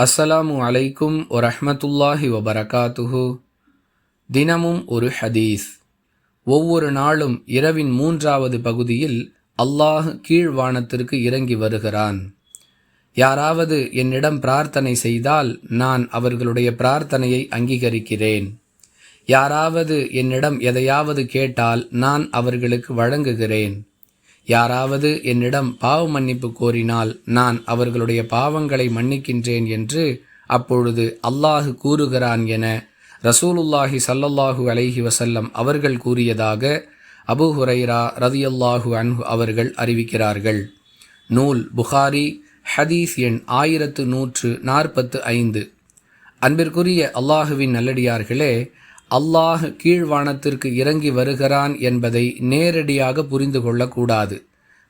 அஸ்ஸலாமு அலைக்கும் வரஹ்மத்துல்லாஹி வபரகாத்துஹு. தினமும் ஒரு ஹதீஸ். ஒவ்வொரு நாளும் இரவின் மூன்றாவது பகுதியில் அல்லாஹ் கீழ்வானத்திற்கு இறங்கி வருகிறான். யாராவது என்னிடம் பிரார்த்தனை செய்தால் நான் அவர்களுடைய பிரார்த்தனையை அங்கீகரிக்கிறேன். யாராவது என்னிடம் எதையாவது கேட்டால் நான் அவர்களுக்கு வழங்குகிறேன். யாராவது என்னிடம் பாவ மன்னிப்பு கோரினால் நான் அவர்களுடைய பாவங்களை மன்னிக்கின்றேன் என்று அப்பொழுது அல்லாஹு கூறுகிறான் என ரசூலுல்லாஹி சல்லல்லாஹு அலைஹி வசல்லம் அவர்கள் கூறியதாக அபு ஹுரைரா ரதியல்லாஹு அன்ஹு அவர்கள் அறிவிக்கிறார்கள். நூல் புகாரி ஹதீஸ் எண் ஆயிரத்து நூற்று நாற்பத்து ஐந்து. அன்பிற்குரிய அல்லாஹுவின் நல்லடியார்களே அல்லாஹ் கீழ்வானத்திற்கு இறங்கி வருகிறான் என்பதை நேரடியாக புரிந்து கொள்ளக்கூடாது.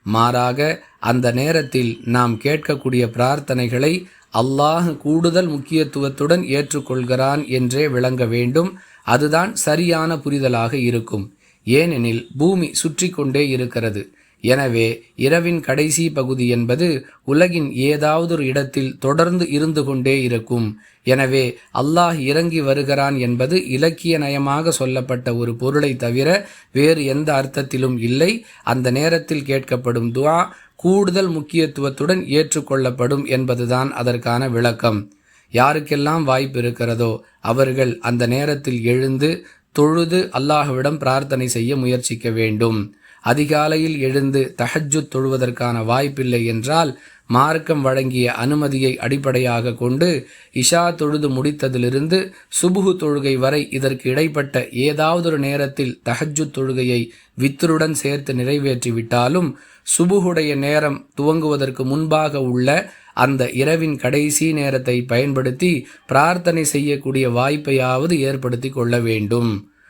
மாறாக அந்த நேரத்தில் நாம் கேட்கக்கூடிய பிரார்த்தனைகளை அல்லாஹ் கூடுதல் முக்கியத்துவத்துடன் ஏற்றுக்கொள்கிறான் என்றே விளங்க வேண்டும். அதுதான் சரியான புரிதலாக இருக்கும். ஏனெனில் பூமி சுற்றி கொண்டே இருக்கிறது. எனவே இரவின் கடைசி பகுதி என்பது உலகின் ஏதாவது ஒரு இடத்தில் தொடர்ந்து இருந்து கொண்டே இருக்கும். எனவே அல்லாஹ் இறங்கி வருகிறான் என்பது இலக்கிய நயமாக சொல்லப்பட்ட ஒரு பொருளை தவிர வேறு எந்த அர்த்தத்திலும் இல்லை. அந்த நேரத்தில் கேட்கப்படும் துவா கூடுதல் முக்கியத்துவத்துடன் ஏற்றுக்கொள்ளப்படும் என்பதுதான் அதற்கான விளக்கம். யாருக்கெல்லாம் வாய்ப்பு இருக்கிறதோ அவர்கள் அந்த நேரத்தில் எழுந்து தொழுது அல்லாஹ்விடம் பிரார்த்தனை செய்ய முயற்சிக்க வேண்டும். அதிகாலையில் எழுந்து தஹஜுத் தொழுவதற்கான வாய்ப்பில்லை என்றால் மார்க்கம் வழங்கிய அனுமதியை அடிப்படையாக கொண்டு இஷா தொழுது முடித்ததிலிருந்து சுபுகு தொழுகை வரை இதற்கு இடைப்பட்ட ஏதாவது ஒரு நேரத்தில் தஹஜுத் தொழுகையை வித்தருடன் சேர்த்து நிறைவேற்றிவிட்டாலும் சுபுகுடைய நேரம் துவங்குவதற்கு முன்பாக உள்ள அந்த இரவின் கடைசி நேரத்தை பயன்படுத்தி பிரார்த்தனை செய்யக்கூடிய வாய்ப்பையாவது ஏற்படுத்தி கொள்ள வேண்டும்.